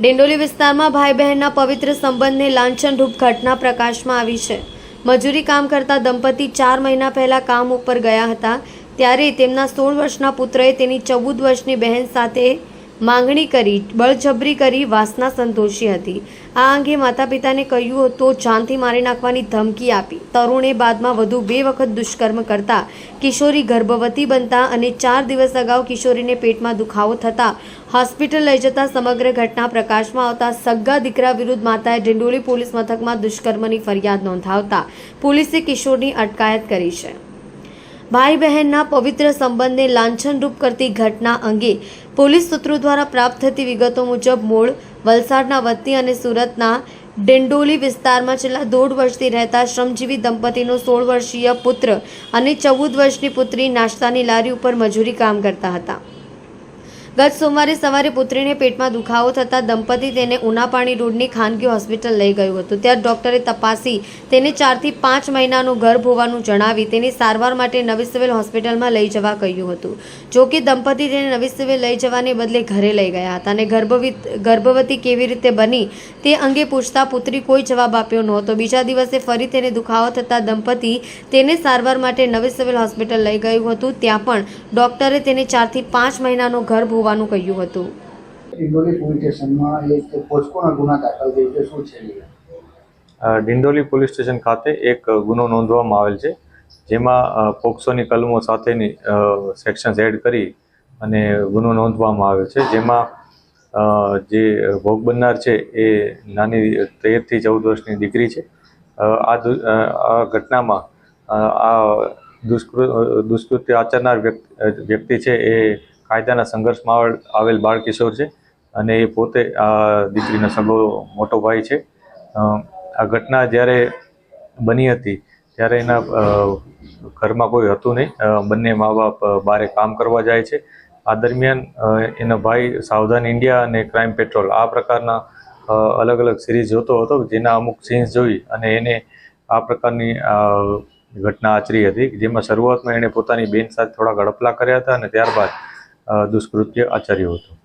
ડિંડોલી વિસ્તારમાં ભાઈ બહેનના પવિત્ર સંબંધને લાંછનરૂપ ઘટના પ્રકાશમાં આવી છે. મજૂરી કામ કરતા દંપતી ચાર મહિના પહેલા કામ ઉપર ગયા હતા. ત્યારે તેમના સોળ વર્ષના પુત્રએ તેની ચૌદ વર્ષની બહેન સાથે માંગણી કરી, બળજબરી કરી વાસના સંતોષી હતી. આ અંગે માતા પિતાને કહ્યું તો જાનથી મારી નાખવાની ધમકી આપી. તરુણે બાદમાં વધુ બે વખત દુષ્કર્મ કરતા કિશોરી ગર્ભવતી બનતા અને ચાર દિવસ અગાઉ કિશોરીને પેટમાં દુખાવો થતા હોસ્પિટલ લઈ જતા સમગ્ર ઘટના પ્રકાશમાં આવતા સગ્ગા દીકરા વિરુદ્ધ માતાએ ડિંડોલી પોલીસ મથકમાં દુષ્કર્મની ફરિયાદ નોંધાવતા પોલીસે કિશોરની અટકાયત કરી છે. ભાઈ બહેનના પવિત્ર સંબંધને લાંછનરૂપ કરતી ઘટના અંગે પોલીસ સૂત્રો દ્વારા પ્રાપ્ત થતી વિગતો મુજબ મૂળ, વલસાડના વતની અને સુરતના ડિંડોલી વિસ્તારમાં છેલ્લા દોઢ વર્ષથી રહેતા શ્રમજીવી દંપતીનો સોળ વર્ષીય પુત્ર અને ચૌદ વર્ષની પુત્રી નાસ્તાની લારી ઉપર મજૂરી કામ કરતા હતા. ગત સોમવારે સવારે પુત્રીને પેટમાં દુખાવો થતાં દંપતી તેને ઉનાપાણી રોડની ખાનગી હોસ્પિટલ લઈ ગયું હતું. ત્યારે ડોક્ટરે તપાસી તેને ચારથી પાંચ મહિનાનું ગર્ભ હોવાનું જણાવી તેની સારવાર માટે નવી સિવિલ હોસ્પિટલમાં લઈ જવા કહ્યું હતું. જોકે દંપતી તેને નવી સિવિલ લઈ જવાને બદલે ઘરે લઈ ગયા હતા અને ગર્ભવિત, ગર્ભવતી કેવી રીતે બની તે અંગે પૂછતા પુત્રી કોઈ જવાબ આપ્યો નહોતો. બીજા દિવસે ફરી તેને દુખાવો થતાં દંપતી તેને સારવાર માટે નવી સિવિલ હોસ્પિટલ લઈ ગયું હતું. ત્યાં પણ ડોક્ટરે તેને ચારથી પાંચ મહિનાનો ગર્ભ હોવાનું કહ્યું હતું. ડિંડોલી પોલીસ સ્ટેશનમાં એક પોસ્કોનો ગુના દાખલ થયો છે. શું છે? ડિંડોલી પોલીસ સ્ટેશન ખાતે એક ગુનો નોંધવામાં આવેલ છે જેમાં પોક્સોની કલમો સાથેની સેક્શન્સ એડ કરી અને ગુનો નોંધવામાં આવ્યો છે જેમાં જે ભોગ બનનાર છે એ નાની તેરથી ચૌદ વર્ષની દીકરી છે. આ આ ઘટનામાં આ દુષ્કૃ દુષ્કૃત્ય આચરનાર વ્યક્તિ વ્યક્તિ છે એ કાયદાના સંઘર્ષમાં આવેલ- બાળ કિશોર છે અને એ પોતે આ દીકરીનો સગો મોટો ભાઈ છે. આ ઘટના જ્યારે બની હતી ત્યારે એના ઘરમાં કોઈ હતું નહીં. બંને મા બાપ બારે કામ કરવા જાય છે. આ દરમિયાન એનો ભાઈ સાવધાન ઇન્ડિયા અને ક્રાઇમ પેટ્રોલ આ પ્રકારના અલગ અલગ સિરીઝ જોતો હતો જેના અમુક સીન્સ જોઈ અને એને આ પ્રકારની ઘટના આચરી હતી. જેમાં શરૂઆતમાં એણે પોતાની બેન સાથે થોડા ગડપલા કર્યા હતા અને ત્યારબાદ દુષ્કૃત્ય આચર્યું હતું.